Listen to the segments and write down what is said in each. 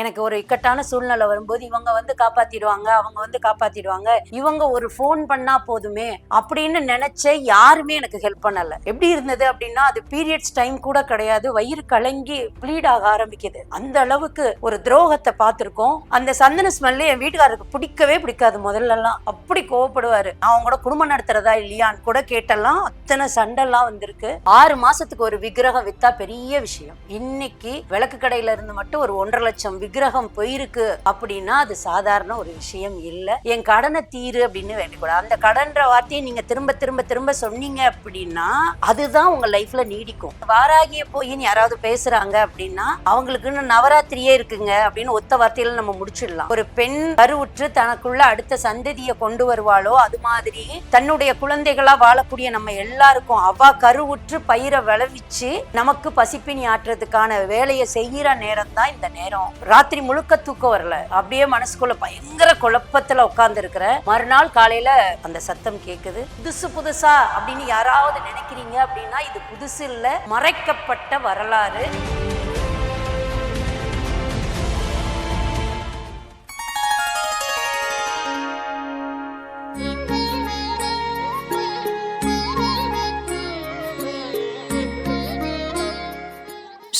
எனக்கு ஒரு இக்கட்டான சூழ்நிலை வரும்போது இவங்க வந்து காப்பாத்திடுவாங்க அவங்க வந்து காப்பாத்திடுவாங்க. இவங்க ஒரு ஃபோன் பண்ணா போதுமே அப்படின்னு நினைச்ச யாருமே எனக்கு ஹெல்ப் பண்ணல. எப்படி இருந்தது அப்படின்னா அது பீரியட்ஸ் டைம் கூட கிடையாது. வயிறு கலங்கி ப்ளீட் ஆக ஆரம்பிக்குது. அந்த அளவுக்கு ஒரு துரோகத்தை பார்த்துருக்கோம். அந்த சந்தன ஸ்மெல்லு என் வீட்டுக்காரருக்கு பிடிக்கவே பிடிக்காது முதல்லலாம். அப்படி கோவப்படுவாரு. நான் அவங்க கூட குடும்பம் நடத்துறதா இல்லையான்னு கூட கேட்டெல்லாம் அத்தனை சண்டெல்லாம் வந்திருக்கு. ஆறு மாசத்துக்கு ஒரு விக்கிரகம் வித்தா பெரிய விஷயம். இன்னைக்கு விளக்கு கடையில இருந்து மட்டும் ஒரு ஒன்றரை லட்சம் விக்கிரகம் போயிருக்கு அப்படின்னா அது சாதாரண ஒரு விஷயம் இல்லை. என் கடனை தீரு அப்படின்னு வேண்டிக்கூடாது. அந்த கடன்ற வார்த்தையை நீங்க திரும்ப திரும்ப திரும்ப சொன்னீங்க அப்படின்னா அதுதான் உங்க லைஃப்ல நீடிக்கும். வாராகிய போயின்னு யாராவது பேசுறாங்க அப்படின்னா அவங்களுக்குன்னு நவராத்திரியே இருக்குங்க அப்படின்னு ஒத்த வார்த்தையில நம்ம முடிச்சிடலாம். ஒரு பெண் கருவுற்று தனக்குள்ள அடுத்த சந்ததியை கொண்டு வருவாளோ அது மாதிரி தன்னுடைய குழந்தைகளா வாழக்கூடிய நம்ம எல்லாருக்கும் அவ கருவுற்று பயிரை விளைவிச்சு நமக்கு பசிப்பினி ஆற்றுறதுக்கான வேலையை செய்கிற நேரம் தான் இந்த நேரம். ராத்திரி முழுக்க தூக்கம் வரல. அப்படியே மனசுக்குள்ள பயங்கர குழப்பத்துல உட்கார்ந்து இருக்கிற மறுநாள் காலையில அந்த சத்தம் கேக்குது. புதுசு புதுசா அப்படின்னு யாராவது நினைக்கிறீங்க அப்படின்னா இது புதுசு இல்ல மறைக்கப்பட்ட வரலாறு.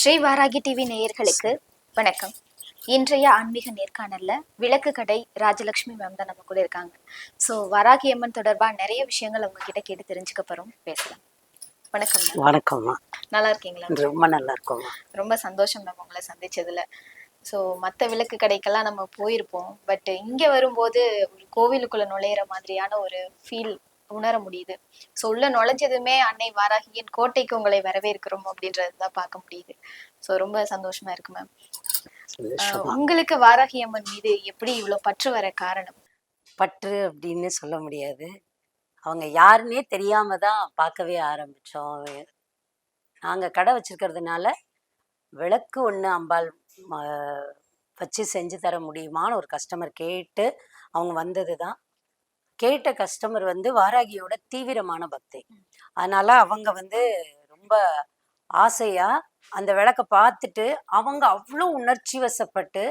ஸ்ரீ வாராகி டிவி நேயர்களுக்கு வணக்கம். இன்றைய ஆன்மீக நேர்காணல்ல விளக்கு கடை ராஜலட்சுமி மேம் தான் நம்ம கூட இருக்காங்க. ஸோ வராகி அம்மன் தொடர்பா நிறைய விஷயங்கள் அவங்க கிட்ட கேட்டு தெரிஞ்சுக்க போறோம். பேசலாம். வணக்கம் மேம் வணக்கம்மா நல்லா இருக்கீங்களா? ரொம்ப நல்லா இருக்கும்மா ரொம்ப சந்தோஷம் மேம் உங்களை சந்திச்சதுல. ஸோ மற்ற விளக்கு கடைக்கெல்லாம் நம்ம போயிருப்போம். பட் இங்க வரும்போது ஒரு கோவிலுக்குள்ள நுழையிற மாதிரியான ஒரு ஃபீல் உணர முடியுது. ஸோ உள்ள நுழைஞ்சதுமே அன்னை வாராகியின் கோட்டைக்கு உங்களை வரவேற்கிறோம் அப்படின்றது தான் பார்க்க முடியுது. ஸோ ரொம்ப சந்தோஷமா இருக்கு மேம் உங்களுக்கு வாராகி அம்மன் மீது எப்படி இவ்வளவு பற்று வர காரணம்? பற்று அப்படின்னு சொல்ல முடியாது. அவங்க யாருன்னே தெரியாம தான் பார்க்கவே ஆரம்பிச்சோம். நாங்க கடை வச்சிருக்கிறதுனால விளக்கு ஒன்று அம்பாள் வச்சு செஞ்சு தர முடியுமான்னு ஒரு கஸ்டமர் கேட்டு அவங்க வந்தது தான். கேட்ட கஸ்டமர் வந்து வாராகியோட தீவிரமான பக்தி. அதனால அவங்க வந்து ரொம்ப ஆசையா அந்த விளக்கை பார்த்துட்டு அவங்க அவ்வளோ உணர்ச்சி வசப்பட்டு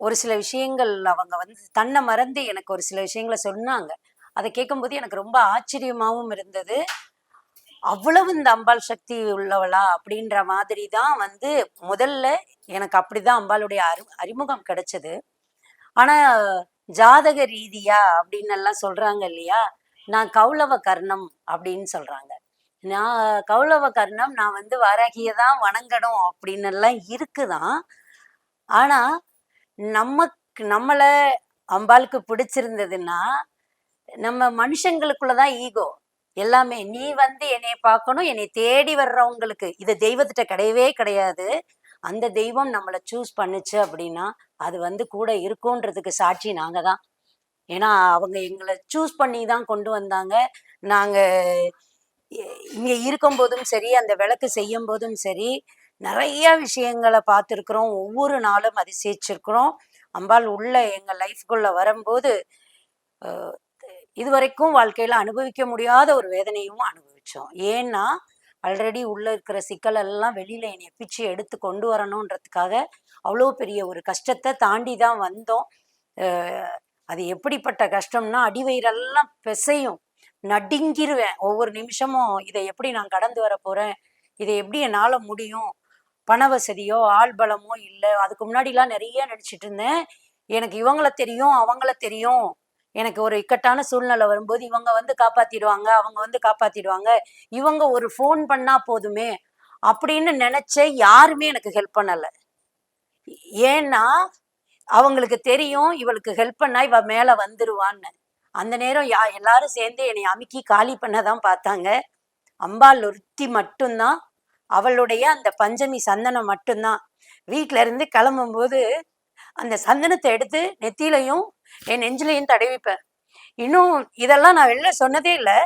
ஒரு சில விஷயங்கள் அவங்க வந்து தன்னை மறந்து எனக்கு ஒரு சில விஷயங்களை சொன்னாங்க. அதை கேட்கும்போது எனக்கு ரொம்ப ஆச்சரியமாகவும் இருந்தது. அவ்வளவு இந்த அம்பாள் சக்தி உள்ளவளா அப்படின்ற மாதிரி தான் வந்து முதல்ல எனக்கு அப்படிதான் அம்பாளுடைய அறி அறிமுகம் கிடைச்சது. ஆனா ஜாதக ரீதியா அப்படின்னு எல்லாம் சொல்றாங்க இல்லையா? நான் கௌளவ கர்ணம் அப்படின்னு சொல்றாங்க. நான் கௌளவ கர்ணம் நான் வந்து வாராகியை தான் வணங்கணும் அப்படின்னு எல்லாம் இருக்குதான். ஆனா நமக்கு நம்மளை அம்பாளுக்கு பிடிச்சிருந்ததுன்னா நம்ம மனுஷங்களுக்குள்ளதான் ஈகோ. எல்லாமே நீ வந்து என்னை பார்க்கணும் என்னை தேடி வர்றவங்களுக்கு. இது தெய்வத்திட்ட கிடையவே கிடையாது. அந்த தெய்வம் நம்மளை சூஸ் பண்ணுச்சு அப்படின்னா அது வந்து கூட இருக்கும்ன்றதுக்கு சாட்சி நாங்க தான். ஏன்னா அவங்க எங்களை சூஸ் பண்ணி தான் கொண்டு வந்தாங்க. நாங்கள் இங்க இருக்கும்போதும் சரி அந்த விளக்கு செய்யும் போதும் சரி நிறைய விஷயங்களை பார்த்துருக்குறோம். ஒவ்வொரு நாளும் அதிசயிச்சிருக்கிறோம். அம்பாள் உள்ள எங்கள் லைஃப்குள்ளே வரும்போது இதுவரைக்கும் வாழ்க்கையில் அனுபவிக்க முடியாத ஒரு வேதனையும் அனுபவிச்சோம் ஏன்னா ஆல்ரெடி உள்ளே இருக்கிற சிக்கலெல்லாம் வெளியில் என்னை பிச்சு எடுத்து கொண்டு வரணுன்றதுக்காக அவ்வளோ பெரிய ஒரு கஷ்டத்தை தாண்டி தான் வந்தோம். அது எப்படிப்பட்ட கஷ்டம்னா அடிவயிறெல்லாம் பிசையும். நடுங்கிருவேன். ஒவ்வொரு நிமிஷமும் இதை எப்படி நான் கடந்து வர போறேன்? இதை எப்படி என்னால முடியும்? பண வசதியோ ஆள் பலமோ இல்லை. அதுக்கு முன்னாடிலாம் நிறைய நடிச்சிட்டு இருந்தேன். எனக்கு இவங்கள தெரியும் அவங்கள தெரியும். எனக்கு ஒரு இக்கட்டான சூழ்நிலை வரும்போது இவங்க வந்து காப்பாத்திடுவாங்க அவங்க வந்து காப்பாத்திடுவாங்க. இவங்க ஒரு ஃபோன் பண்ணா போதுமே அப்படின்னு நினைச்ச யாருமே எனக்கு ஹெல்ப் பண்ணல. ஏன்னா அவங்களுக்கு தெரியும் இவளுக்கு ஹெல்ப் பண்ணா இவ மேல வந்துருவான்னு. அந்த நேரம் யா எல்லாரும் சேர்ந்து என்னை அமுக்கி காலி பண்ணதான் பார்த்தாங்க. அம்பாள் ஒருத்தி மட்டும்தான். அவளுடைய அந்த பஞ்சமி சந்தனம் மட்டும்தான். வீட்ல இருந்து கிளம்பும்போது அந்த சந்தனத்தை எடுத்து நெத்தியிலையும் என் நெஞ்சிலையும் தடவிப்பேன். இன்னும் இதெல்லாம் நான் வெளில சொன்னதே இல்லை.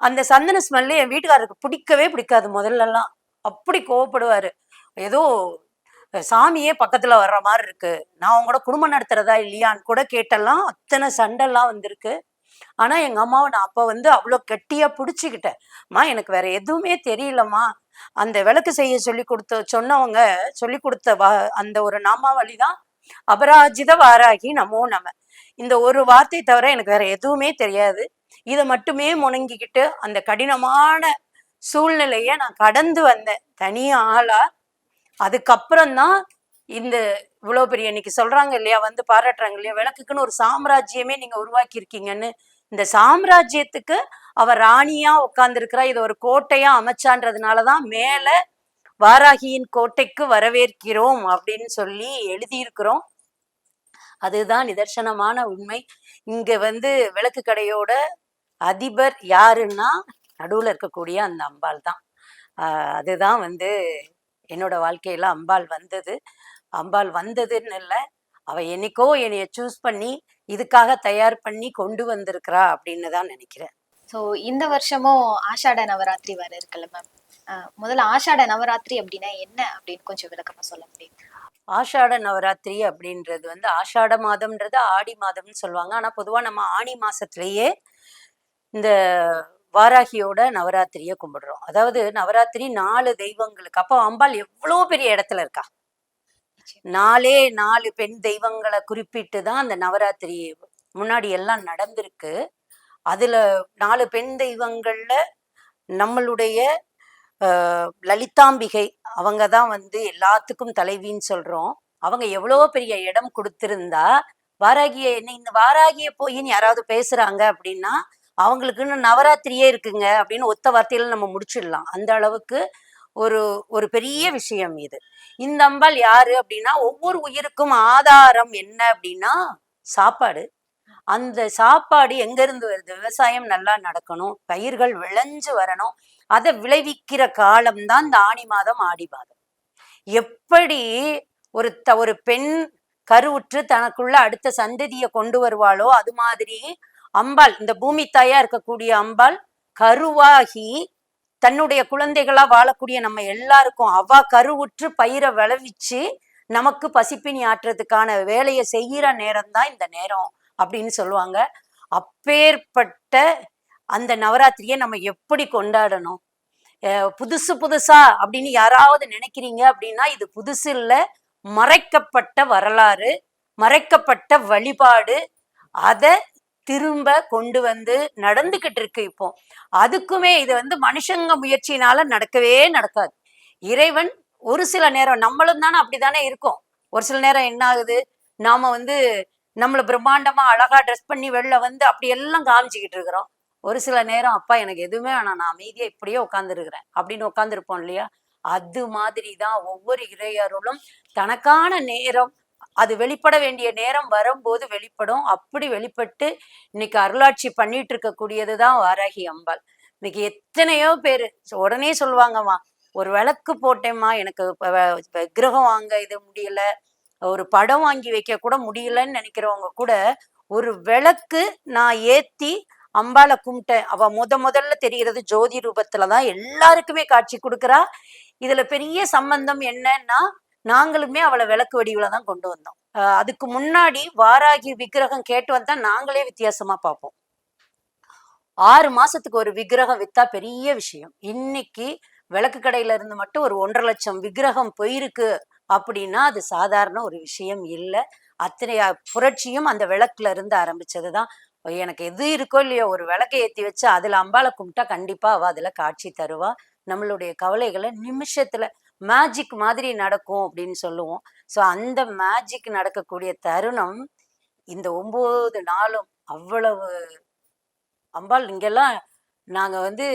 அந்த சந்தன ஸ்மெல்லு என் வீட்டுக்காரருக்கு பிடிக்கவே பிடிக்காது முதல்லலாம். அப்படி கோவப்படுவாரு. ஏதோ சாமியே பக்கத்துல வர்ற மாதிரி இருக்கு. நான் உங்களோட குடும்பம் நடத்துறதா இல்லையான்னு கூட கேட்டெல்லாம் அத்தனை சண்டெல்லாம் வந்திருக்கு. ஆனா எங்க அம்மாவை நான் அப்ப வந்து அவ்வளோ கெட்டியா பிடிச்சிக்கிட்டேன். அம்மா எனக்கு வேற எதுவுமே தெரியலம்மா. அந்த விளக்கு செய்ய சொல்லி கொடுத்த சொன்னவங்க சொல்லி கொடுத்த வா அந்த ஒரு நாமாவளி தான் அபராஜித வாராகி நமோ நம. இந்த ஒரு வார்த்தை தவிர எனக்கு வேற எதுவுமே தெரியாது. இதை மட்டுமே முணங்கிக்கிட்டு அந்த கடினமான சூழ்நிலையை நான் கடந்து வந்தேன். தனி ஆளா அதுக்கப்புறம் தான் இந்த இவ்வளோ பெரிய இன்னைக்கு சொல்றாங்க இல்லையா வந்து பாராட்டுறாங்க இல்லையா விளக்குக்குன்னு ஒரு சாம்ராஜ்யமே நீங்க உருவாக்கி இருக்கீங்கன்னு இந்த சாம்ராஜ்யத்துக்கு அவ ராணியா உட்கார்ந்துருக்கிறா இது ஒரு கோட்டையா அமைச்சான்றதுனாலதான் மேல வாராகியின் கோட்டைக்கு வரவேற்கிறோம் அப்படின்னு சொல்லி எழுதியிருக்கிறோம். அதுதான் நிதர்சனமான உண்மை. இங்க வந்து விளக்கு கடையோட அதிபர் யாருன்னா நடுவுல இருக்கக்கூடிய அந்த அம்பாள் தான் ஆஹ் அதுதான் வந்து என்னோட வாழ்க்கையில அம்பாள் வந்தது. அம்பாள் வந்ததுன்னு இல்லை. அவ என்னைக்கோ என்னைய சூஸ் பண்ணி இதுக்காக தயார் பண்ணி கொண்டு வந்திருக்கிறா அப்படின்னு தான் நினைக்கிறேன். ஸோ இந்த வருஷமும் ஆஷாட நவராத்திரி வர இருக்குல்ல மேம் முதல்ல ஆஷாட நவராத்திரி அப்படின்னா என்ன அப்படின்னு கொஞ்சம் விளக்கமா சொல்ல முடியும்? ஆஷாட நவராத்திரி அப்படின்றது வந்து ஆஷாட மாதம்ன்றது ஆடி மாதம்னு சொல்லுவாங்க. ஆனா பொதுவா நம்ம ஆணி மாசத்திலேயே இந்த வாராகியோட நவராத்திரியை கும்பிடுறோம். அதாவது நவராத்திரி நாலு தெய்வங்களுக்கு. அப்போ அம்பாள் எவ்வளோ பெரிய இடத்துல இருக்கா? நாலே நாலு பெண் தெய்வங்களை குறிப்பிட்டு தான் அந்த நவராத்திரி முன்னாடி எல்லாம் நடந்திருக்கு. அதுல நாலு பெண் தெய்வங்கள்ல நம்மளுடைய லலிதாம்பிகை அவங்க தான் வந்து எல்லாத்துக்கும் தலைவின்னு சொல்றோம். அவங்க எவ்வளோ பெரிய இடம் கொடுத்திருந்தா வாராகிய என்ன இந்த வாராகிய போயின்னு யாராவது பேசுறாங்க அப்படின்னா அவங்களுக்குன்னு நவராத்திரியே இருக்குங்க அப்படின்னு ஒத்த வார்த்தையில நம்ம முடிச்சிடலாம். அந்த அளவுக்கு ஒரு ஒரு பெரிய விஷயம் இது. இந்த அம்பாள் யாரு அப்படின்னா ஒவ்வொரு உயிருக்கும் ஆதாரம் என்ன அப்படின்னா சாப்பாடு. அந்த சாப்பாடு எங்க இருந்து வருது? விவசாயம் நல்லா நடக்கணும் பயிர்கள் விளைஞ்சு வரணும் அதை விளைவிக்கிற காலம்தான் இந்த ஆணி மாதம் ஆடி மாதம். எப்படி ஒரு த ஒரு பெண் கருவுற்று தனக்குள்ள அடுத்த சந்ததியை கொண்டு வருவாளோ அது மாதிரி அம்பாள் இந்த பூமி தாயா இருக்கக்கூடிய அம்பாள் கருவாகி தன்னுடைய குழந்தைகளா வாழக்கூடிய நம்ம எல்லாருக்கும் அவ கருவுற்று பயிரை விளைவிச்சு நமக்கு பசிப்பினி ஆற்றுறதுக்கான வேலையை செய்கிற நேரம் தான் இந்த நேரம் அப்படின்னு சொல்லுவாங்க. அப்பேற்பட்ட அந்த நவராத்திரியை நம்ம எப்படி கொண்டாடணும்? புதுசு புதுசா அப்படின்னு யாராவது நினைக்கிறீங்க அப்படின்னா இது புதுசு இல்லை மறைக்கப்பட்ட வரலாறு மறைக்கப்பட்ட வழிபாடு அதை திரும்ப கொண்டு வந்து நடந்துகிட்டு இருக்கு இப்போ. அதுக்குமே இது வந்து மனுஷங்க முயற்சினால நடக்கவே நடக்காது. இறைவன் ஒரு சில நேரம் நம்மளும் தானே அப்படிதானே இருக்கோம். ஒரு சில நேரம் என்ன ஆகுது? நாம வந்து நம்மளை பிரம்மாண்டமா அழகா ட்ரெஸ் பண்ணி வெளில வந்து அப்படி எல்லாம் காமிச்சுக்கிட்டு இருக்கிறோம். ஒரு சில நேரம் அப்பா எனக்கு எதுவுமே வேணாம். நான் அமைதியா இப்படியே உட்காந்துருக்குறேன் அப்படின்னு உட்காந்துருப்போம் இல்லையா? அது மாதிரி தான் ஒவ்வொரு இறையருளும் தனக்கான நேரம் அது வெளிப்பட வேண்டிய நேரம் வரும்போது வெளிப்படும். அப்படி வெளிப்பட்டு இன்னைக்கு அருளாட்சி பண்ணிட்டு இருக்கக்கூடியது தான் வாராகி அம்பாள். இன்னைக்கு எத்தனையோ பேர் உடனே சொல்லுவாங்கம்மா ஒரு விளக்கு போட்டேம்மா எனக்கு கிரகம் வாங்க இது முடியல. ஒரு படம் வாங்கி வைக்க கூட முடியலன்னு நினைக்கிறவங்க கூட ஒரு விளக்கு நான் ஏத்தி அம்பாளை கும்பிட்டேன். அவ முத முதல்ல தெரிகிறது ஜோதி ரூபத்துல தான் எல்லாருக்குமே காட்சி கொடுக்குறா. இதுல பெரிய சம்பந்தம் என்னன்னா நாங்களுமே அவளை விளக்கு வடிவில் தான் கொண்டு வந்தோம். அதுக்கு முன்னாடி வாராகி விக்கிரகம் கேட்டு வந்தா நாங்களே வித்தியாசமா பார்ப்போம். ஆறு மாசத்துக்கு ஒரு விக்கிரகம் வித்தா பெரிய விஷயம். இன்னைக்கு விளக்கு கடையில இருந்து மட்டும் ஒரு ஒன்றரை லட்சம் விக்கிரகம் போயிருக்கு அப்படின்னா அது சாதாரண ஒரு விஷயம் இல்லை. அத்தனை புரட்சியும் அந்த விளக்குல இருந்து ஆரம்பிச்சதுதான். எனக்கு எது இருக்கோ இல்லையோ ஒரு விளக்கை ஏத்தி வச்சு அதுல அம்பாளை கும்பிட்டா கண்டிப்பா அவ அதுல காட்சி தருவா. நம்மளுடைய கவலைகளை நிமிஷத்துல மேஜிக் மாதிரி நடக்கும் அப்படின்னு சொல்லுவோம். ஸோ அந்த மேஜிக் நடக்கக்கூடிய தருணம் இந்த ஒம்பது நாளும் அவ்வளவு அம்பாள் இங்கெல்லாம் நாங்கள் வந்து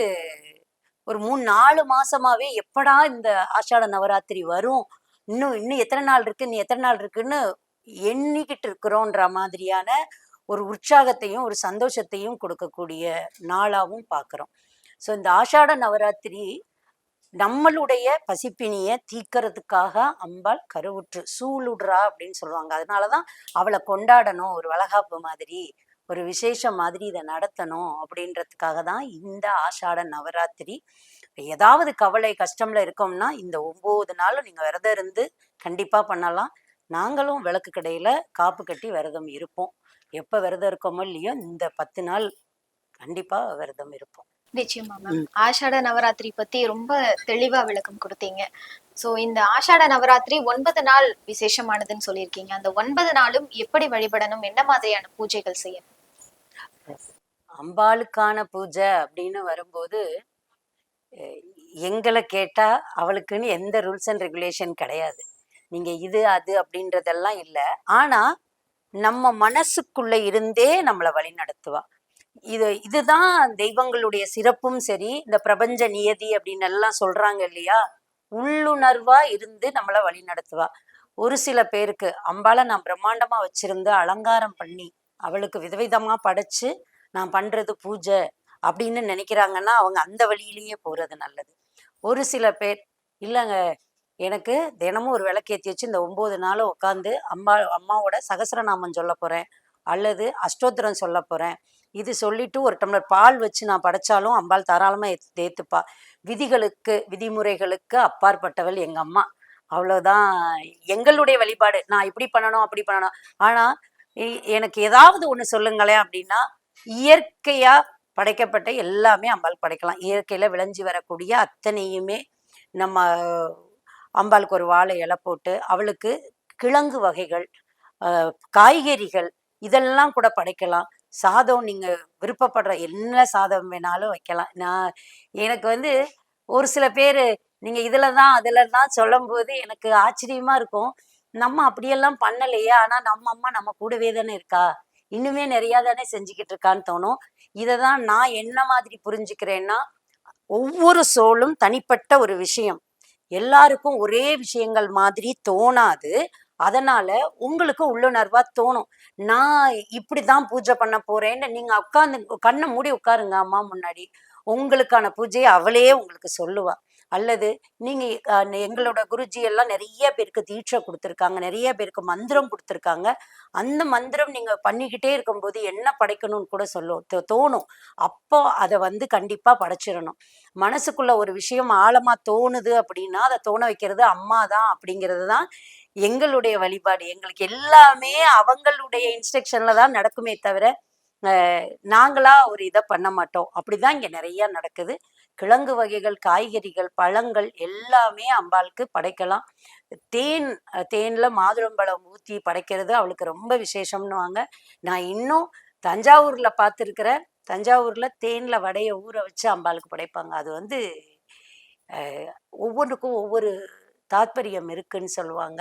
ஒரு மூணு நாலு மாசமாவே எப்படா இந்த ஆஷாட நவராத்திரி வரும்? இன்னும் இன்னும் எத்தனை நாள் இருக்கு? இன்னும் எத்தனை நாள் இருக்குன்னு எண்ணிக்கிட்டு இருக்கிறோன்ற மாதிரியான ஒரு உற்சாகத்தையும் ஒரு சந்தோஷத்தையும் கொடுக்கக்கூடிய நாளாகவும் பார்க்குறோம் ஸோ இந்த ஆஷாட நவராத்திரி நம்மளுடைய பசிப்பினியை தீக்கிறதுக்காக அம்பாள் கருவுற்று சூளுடுறா அப்படின்னு சொல்லுவாங்க. அதனாலதான் அவளை கொண்டாடணும் ஒரு வளகாப்பு மாதிரி ஒரு விசேஷம் மாதிரி இதை நடத்தணும் அப்படின்றதுக்காக தான் இந்த ஆஷாட நவராத்திரி. ஏதாவது கவலை கஷ்டம்ல இருக்கோம்னா இந்த ஒன்பது நாளும் நீங்க விரதம் இருந்து கண்டிப்பா பண்ணலாம். நாங்களும் விளக்கு கடையில காப்பு கட்டி விரதம் இருப்போம். எப்ப விரதம் இருக்கோமோ இல்லையோ இந்த பத்து நாள் கண்டிப்பா விரதம் இருப்போம். நிச்சயமா மேம் ஆஷாட நவராத்திரி பத்தி ரொம்ப தெளிவா விளக்கம் கொடுத்தீங்க. சோ இந்த ஆஷாட நவராத்திரி ஒன்பது நாள் விசேஷமானதுன்னு சொல்லியிருக்கீங்க. அந்த ஒன்பது நாளும் எப்படி வழிபடணும்? என்ன மாதிரியான பூஜைகள் செய்யணும்? அம்பாளுக்கான பூஜை அப்படின்னு வரும்போது எங்களை கேட்டா அவளுக்குன்னு எந்த ரூல்ஸ் அண்ட் ரெகுலேஷன் கிடையாது. நீங்க இது அது அப்படின்றதெல்லாம் இல்லை. ஆனா நம்ம மனசுக்குள்ள இருந்தே நம்மளை வழி நடத்துவா இது இதுதான் தெய்வங்களுடைய சிறப்பும் சரி இந்த பிரபஞ்ச நியதி அப்படின்னு எல்லாம் சொல்றாங்க இல்லையா? உள்ளுணர்வா இருந்து நம்மளை வழி நடத்துவா. ஒரு சில பேருக்கு அம்பாளை நான் பிரம்மாண்டமா வச்சிருந்து அலங்காரம் பண்ணி அவளுக்கு விதவிதமா படைச்சு நான் பண்றது பூஜை அப்படின்னு நினைக்கிறாங்கன்னா அவங்க அந்த வழியிலேயே போறது நல்லது. ஒரு சில பேர் இல்லைங்க எனக்கு தினமும் ஒரு விளக்கேற்றி வச்சு இந்த ஒன்பது நாளும் உட்காந்து அம்மா அம்மாவோட சகசரநாமம் சொல்ல போறேன் அல்லது அஷ்டோத்திரம் சொல்ல போறேன் இது சொல்லிட்டு ஒரு டம்ளர் பால் வச்சு நான் படைச்சாலும் அம்பாள் தாராளமா ஏத்து ஏத்துப்பா விதிகளுக்கு விதிமுறைகளுக்கு அப்பாற்பட்டவள் எங்க அம்மா. அவ்வளவுதான் எங்களுடைய வழிபாடு. நான் இப்படி பண்ணணும் அப்படி பண்ணணும். ஆனா எனக்கு ஏதாவது ஒண்ணு சொல்லுங்களேன் அப்படின்னா இயற்கையா படைக்கப்பட்ட எல்லாமே அம்பாள் படைக்கலாம். இயற்கையில விளைஞ்சி வரக்கூடிய அத்தனையுமே நம்ம அம்பாளுக்கு ஒரு வாழை இலை போட்டு அவளுக்கு கிழங்கு வகைகள் காய்கறிகள் இதெல்லாம் கூட படைக்கலாம். சாதம் நீங்க விருப்பப்படுற என்ன சாதம் வேணாலும் வைக்கலாம். நான் எனக்கு வந்து ஒரு சில பேர் நீங்க இதுல தான் அதுல தான் சொல்லும் போது எனக்கு ஆச்சரியமா இருக்கும். நம்ம அப்படியெல்லாம் பண்ணலையே ஆனா நம்ம அம்மா நம்ம கூடவே தானே இருக்கா? இன்னுமே நிறைய தானே செஞ்சுக்கிட்டு இருக்கான்னு தோணும். இதை தான் நான் என்ன மாதிரி புரிஞ்சுக்கிறேன்னா ஒவ்வொரு சோலும் தனிப்பட்ட ஒரு விஷயம். எல்லாருக்கும் ஒரே விஷயங்கள் மாதிரி தோணாது. அதனால உங்களுக்கு உள்ளுணர்வா தோணும். நான் இப்படிதான் பூஜை பண்ண போறேன்னு நீங்க உட்காந்து கண்ணை மூடி உட்காருங்க அம்மா முன்னாடி. உங்களுக்கான பூஜையை அவளே உங்களுக்கு சொல்லுவா. அல்லது நீங்க எங்களோட குருஜி எல்லாம் நிறைய பேருக்கு தீட்சை கொடுத்துருக்காங்க. நிறைய பேருக்கு மந்திரம் கொடுத்துருக்காங்க. அந்த மந்திரம் நீங்க பண்ணிக்கிட்டே இருக்கும்போது என்ன படைக்கணும்னு கூட சொல்லும் தோ- தோணும். அப்போ அதை வந்து கண்டிப்பா படைச்சிடணும். மனசுக்குள்ள ஒரு விஷயம் ஆழமா தோணுது அப்படின்னா அதை தோண வைக்கிறது அம்மா தான் அப்படிங்கிறது தான் எங்களுடைய வழிபாடு. எங்களுக்கு எல்லாமே அவங்களுடைய இன்ஸ்ட்ரக்ஷன்ல தான் நடக்குமே தவிர நாங்களா ஒரு இதை பண்ண மாட்டோம். அப்படிதான் இங்க நிறைய நடக்குது. கிழங்கு வகைகள் காய்கறிகள் பழங்கள் எல்லாமே அம்பாளுக்கு படைக்கலாம். தேன் தேன்ல மாதுளம்பழம் ஊத்தி படைக்கிறது அவளுக்கு ரொம்ப விசேஷம்னுவாங்க நான் இன்னும் தஞ்சாவூர்ல பார்த்துருக்கிறேன் தஞ்சாவூர்ல தேன்ல வடைய ஊற வச்சு அம்பாளுக்கு படைப்பாங்க. அது வந்து ஒவ்வொன்றுக்கும் ஒவ்வொரு தாத்பரியம் இருக்குன்னு சொல்லுவாங்க.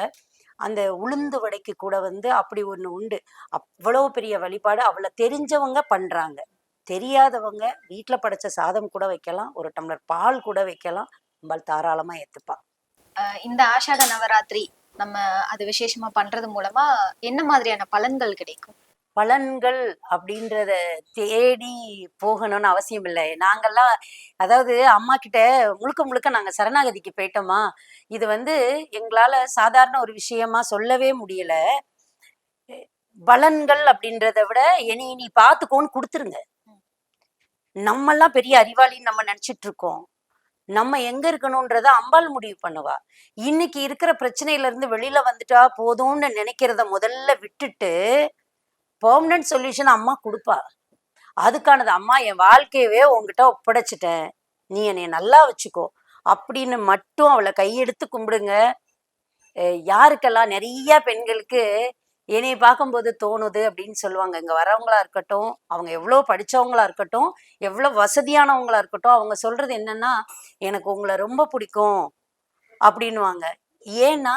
அந்த உளுந்து வடைக்கு கூட வந்து அப்படி ஒன்று உண்டு. அவ்வளோ பெரிய வழிபாடு அவளை தெரிஞ்சவங்க பண்ணுறாங்க தெரியாதவங்க வீட்டில் படைச்ச சாதம் கூட வைக்கலாம் ஒரு டம்ளர் பால் கூட வைக்கலாம் நம்ம தாராளமாக ஏத்துப்பா. இந்த ஆஷாட நவராத்திரி நம்ம அது விசேஷமா பண்றது மூலமா என்ன மாதிரியான பலன்கள் கிடைக்கும்? பலன்கள் அப்படின்றத தேடி போகணும்னு அவசியம் இல்லை. நாங்கெல்லாம் அதாவது அம்மா கிட்ட முழுக்க முழுக்க நாங்கள் சரணாகதிக்கு போயிட்டோமா? இது வந்து எங்களால் சாதாரண ஒரு விஷயமா சொல்லவே முடியல. பலன்கள் அப்படின்றத விட இனி நீ பார்த்துக்கோன்னு கொடுத்துருங்க. நம்மெல்லாம் பெரிய அறிவாளின்னு நம்ம நினச்சிட்டு இருக்கோம் நம்ம எங்க இருக்கணும்ன்றத அம்பாள் முடிவு பண்ணுவா. இன்னைக்கு இருக்கிற பிரச்சனையில இருந்து வெளியில வந்துட்டா போதும்னு நினைக்கிறத முதல்ல விட்டுட்டு பெர்மனன்ட் சொல்யூஷன் அம்மா கொடுப்பா. அதுக்கானது அம்மா என் வாழ்க்கையவே உங்ககிட்ட ஒப்படைச்சிட்டேன். நீ என்னை நல்லா வச்சுக்கோ. அப்படின்னு மட்டும் அவளை கையெடுத்து கும்பிடுங்க. யாருக்கெல்லாம் நிறைய பெண்களுக்கு என்னை பார்க்கும்போது தோணுது அப்படின்னு சொல்லுவாங்க. இங்க வரவங்களா இருக்கட்டும் அவங்க எவ்வளோ படிச்சவங்களா இருக்கட்டும் எவ்வளோ வசதியானவங்களா இருக்கட்டும் அவங்க சொல்றது என்னன்னா எனக்கு உங்களை ரொம்ப பிடிக்கும். அப்படின்னுவாங்க. ஏன்னா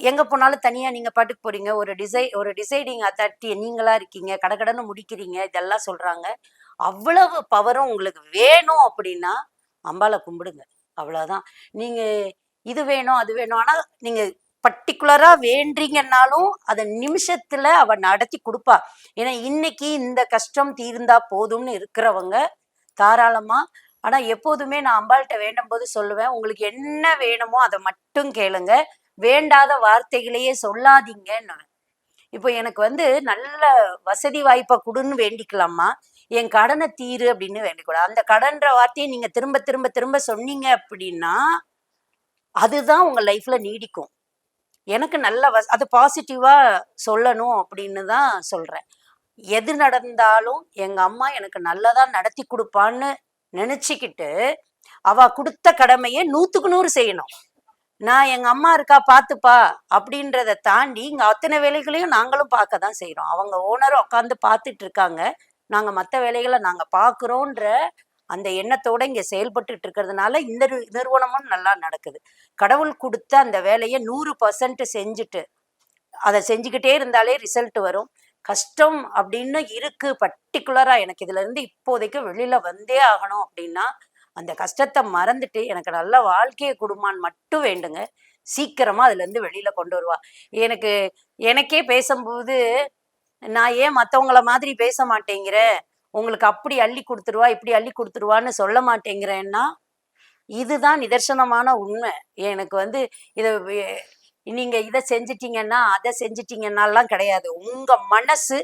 எங்க போனாலும் தனியா நீங்க பாட்டுக்கு போறீங்க. ஒரு டிசை ஒரு டிசைடிங் அத்தாரிட்டி நீங்களா இருக்கீங்க. கடகடன்னு முடிக்கிறீங்க. இதெல்லாம் சொல்றாங்க. அவ்வளவு பவரும் உங்களுக்கு வேணும் அப்படின்னா அம்பாளை கும்பிடுங்க. அவ்வளவுதான். நீங்க இது வேணும் அது வேணும். ஆனா நீங்க பர்டிகுலரா வேண்டீங்கன்னாலும் அதை நிமிஷத்துல அவ நடத்தி கொடுப்பா. ஏன்னா இன்னைக்கு இந்த கஷ்டம் தீர்ந்தா போதும்னு இருக்கிறவங்க தாராளமா ஆனா எப்போதுமே நான் அம்பாள்கிட்ட வேண்டும் போது சொல்லுவேன். உங்களுக்கு என்ன வேணுமோ அதை மட்டும் கேளுங்க. வேண்டாத வார்த்தைகளையே சொல்லாதீங்கன்னு இப்போ எனக்கு வந்து நல்ல வசதி வாய்ப்பை கொடுன்னு வேண்டிக்கலாமா? என் கடனை தீரு அப்படின்னு வேண்டிக்கூடாது. அந்த கடன்ற வார்த்தையை நீங்க திரும்ப திரும்ப திரும்ப சொன்னீங்க அப்படின்னா அதுதான் உங்க லைஃப்ல நீடிக்கும். எனக்கு நல்ல வச அது பாசிட்டிவா சொல்லணும் அப்படின்னு தான் சொல்றேன். எது நடந்தாலும் எங்க அம்மா எனக்கு நல்லதா நடத்தி கொடுப்பான்னு நினைச்சுக்கிட்டு அவ கொடுத்த கடமையை நூத்துக்கு நூறு செய்யணும். நான் எங்கள் அம்மா இருக்கா பார்த்துப்பா அப்படின்றத தாண்டி இங்கே அத்தனை வேலைகளையும் நாங்களும் பார்க்க தான் செய்கிறோம் அவங்க ஓனரும் உட்காந்து பார்த்துட்டு இருக்காங்க நாங்கள் மற்ற வேலைகளை நாங்கள் பார்க்குறோன்ற அந்த எண்ணத்தோட இங்கே செயல்பட்டு இருக்கிறதுனால இந்த நிறுவனமும் நல்லா நடக்குது. கடவுள் கொடுத்த அந்த வேலையை நூறு பர்சன்ட் செஞ்சுட்டு அதை செஞ்சுக்கிட்டே இருந்தாலே ரிசல்ட் வரும். கஷ்டம் அப்படின்னு இருக்கு பர்டிகுலரா எனக்கு இதுல இருந்து இப்போதைக்கு வெளியில வந்தே ஆகணும் அப்படின்னா அந்த கஷ்டத்தை மறந்துட்டு எனக்கு நல்ல வாழ்க்கையை கொடுமான்னு மட்டும் வேண்டுங்க. சீக்கிரமா அதுல இருந்து வெளியில கொண்டு வருவா. எனக்கு எனக்கே பேசும்போது நான் ஏன் மத்தவங்கள மாதிரி பேச மாட்டேங்கிறேன் உங்களுக்கு அப்படி அள்ளி கொடுத்துருவா இப்படி அள்ளி கொடுத்துருவான்னு சொல்ல மாட்டேங்கிறேன்னா? இதுதான் நிதர்சனமான உண்மை. எனக்கு வந்து இதை நீங்க இதை செஞ்சிட்டீங்கன்னா அதை செஞ்சிட்டீங்கன்னாலாம் கிடையாது. உங்க மனசு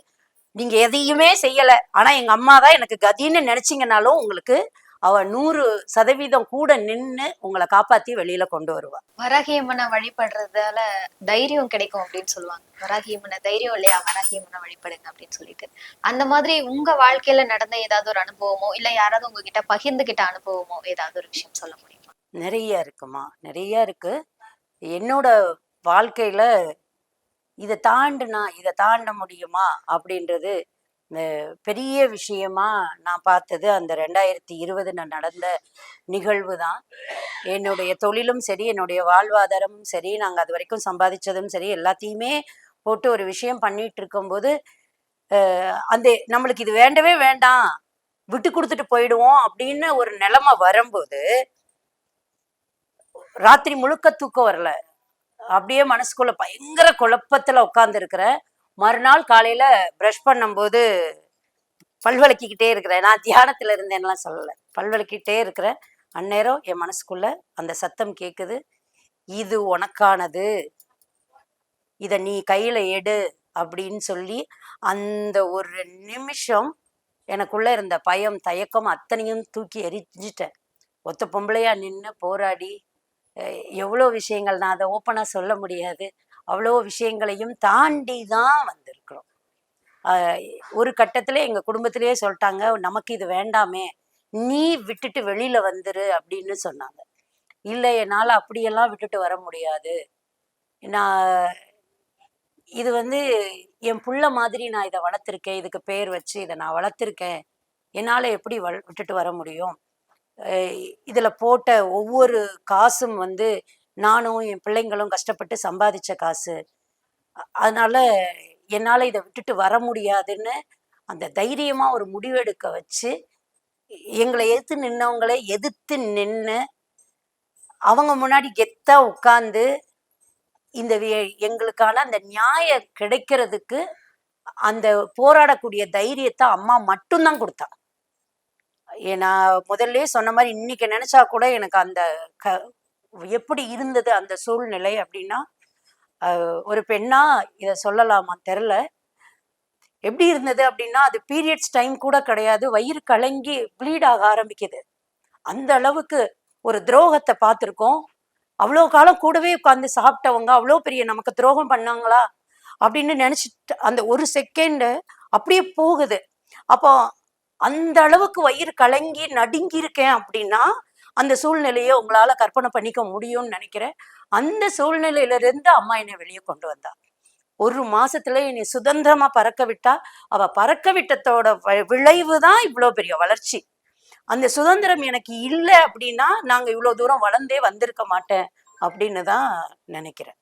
நீங்க எதையுமே செய்யல. ஆனா எங்க அம்மா தான் எனக்கு கதின்னு நினைச்சீங்கனாலும் உங்களுக்கு அவ நூறு சதவீதம் கூட நின்னு உங்களை காப்பாத்தி வெளியில கொண்டு வருவா. வராகியம்மனை வழிபடுறதால தைரியம் கிடைக்கும் அப்படின்னு சொல்லுவாங்க. வராகியம்மனை தைரியம் இல்லையா? வராகியம்மனை வழிபடுங்க அப்படின்னு சொல்லிட்டு. அந்த மாதிரி உங்க வாழ்க்கையில நடந்த ஏதாவது ஒரு அனுபவமோ இல்ல யாராவது உங்ககிட்ட பகிர்ந்துகிட்ட அனுபவமோ ஏதாவது ஒரு விஷயம் சொல்ல முடியுமா? நிறைய இருக்குமா? நிறைய இருக்கு. என்னோட வாழ்க்கையில இதை தாண்டுனா இதை தாண்ட முடியுமா? அப்படின்றது பெரிய விஷயமா நான் பார்த்தது அந்த ரெண்டாயிரத்தி இருபதுல நடந்த நிகழ்வு தான். என்னுடைய தொழிலும் சரி என்னுடைய வாழ்வாதாரமும் சரி நாங்கள் அது வரைக்கும் சம்பாதிச்சதும் சரி எல்லாத்தையுமே போட்டு ஒரு விஷயம் பண்ணிட்டு இருக்கும்போது அந்த நம்மளுக்கு இது வேண்டவே வேண்டாம் விட்டு கொடுத்துட்டு போயிடுவோம் அப்படின்னு ஒரு நிலைமை வரும்போது ராத்திரி முழுக்க தூக்கம் வரல. அப்படியே மனசுக்குள்ள பயங்கர குழப்பத்துல உட்கார்ந்து இருக்கிறேன் மறுநாள் காலையில ப்ரஷ் பண்ணும்போது பல்வலக்கிக்கிட்டே இருக்கிறேன். நான் தியானத்துல இருந்தேன்லாம் சொல்லலை. பல்வலக்கிட்டே இருக்கிறேன். அந்நேரம் என் மனசுக்குள்ள அந்த சத்தம் கேட்குது இது உனக்கானது. இதை நீ கையில எடு அப்படின்னு சொல்லி அந்த ஒரு நிமிஷம் எனக்குள்ள இருந்த பயம் தயக்கம் அத்தனையும் தூக்கி எரிஞ்சிட்டேன். ஒத்த பொம்பளையா நின்று போராடி எவ்வளோ விஷயங்கள் நான் அதை ஓப்பனாக சொல்ல முடியாது. அவ்வளோ விஷயங்களையும் தாண்டி தான் வந்திருக்கிறோம். ஒரு கட்டத்தில் எங்கள் குடும்பத்திலேயே சொல்லிட்டாங்க நமக்கு இது வேண்டாமே நீ விட்டுட்டு வெளியில் வந்துரு அப்படின்னு சொன்னாங்க. இல்லை என்னால் அப்படியெல்லாம் விட்டுட்டு வர முடியாது. நான் இது வந்து என் புள்ள மாதிரி நான் இதை வளர்த்துருக்கேன் இதுக்கு பேர் வச்சு இதை நான் வளர்த்துருக்கேன். என்னால் எப்படி வ விட்டுட்டு வர முடியும்? இதில் போட்ட ஒவ்வொரு காசும் வந்து நானும் என் பிள்ளைங்களும் கஷ்டப்பட்டு சம்பாதிச்ச காசு. அதனால் அதனால இதை விட்டுட்டு வர முடியாதுன்னு அந்த தைரியமாக ஒரு முடிவெடுக்க வச்சு எங்களை எதிர்த்து நின்னவங்களை எதிர்த்து நின்று அவங்க முன்னாடி கெத்தாக உட்காந்து இந்த எங்களுக்கான அந்த நியாயம் கிடைக்கிறதுக்கு அந்த போராடக்கூடிய தைரியத்தை அம்மா மட்டும்தான் கொடுத்தா. ஏ, நான் முதல்ல சொன்ன மாதிரி இன்னைக்கு நினைச்சா கூட எனக்கு அந்த க எப்படி இருந்தது அந்த சூழ்நிலை அப்படின்னா ஒரு பெண்ணா இதை சொல்லலாமா? தெரில. எப்படி இருந்தது அப்படின்னா அது பீரியட்ஸ் டைம் கூட கிடையாது. வயிறு கலங்கி ப்ளீட் ஆக ஆரம்பிக்குது. அந்த அளவுக்கு ஒரு துரோகத்தை பார்த்துருக்கோம். அவ்வளோ காலம் கூடவே உட்காந்து சாப்பிட்டவங்க அவ்வளோ பெரிய நமக்கு துரோகம் பண்ணாங்களா? அப்படின்னு நினச்சிட்டு அந்த ஒரு செகண்டு அப்படியே போகுது. அப்போ அந்த அளவுக்கு வயிறு கலங்கி நடுங்கி இருக்கேன் அப்படின்னா அந்த சூழ்நிலையை உங்களால கற்பனை பண்ணிக்க முடியும்னு நினைக்கிறேன். அந்த சூழ்நிலையிலிருந்து அம்மா என்னை வெளியே கொண்டு வந்தா. ஒரு மாசத்துல என்னை சுதந்திரமா பறக்க விட்டா. அவ பறக்க விட்டத்தோட வ- விளைவு தான் இவ்வளோ பெரிய வளர்ச்சி. அந்த சுதந்திரம் எனக்கு இல்லை அப்படின்னா நாங்க இவ்வளோ தூரம் வளர்ந்தே வந்திருக்க மாட்டேன் அப்படின்னு தான் நினைக்கிறேன்.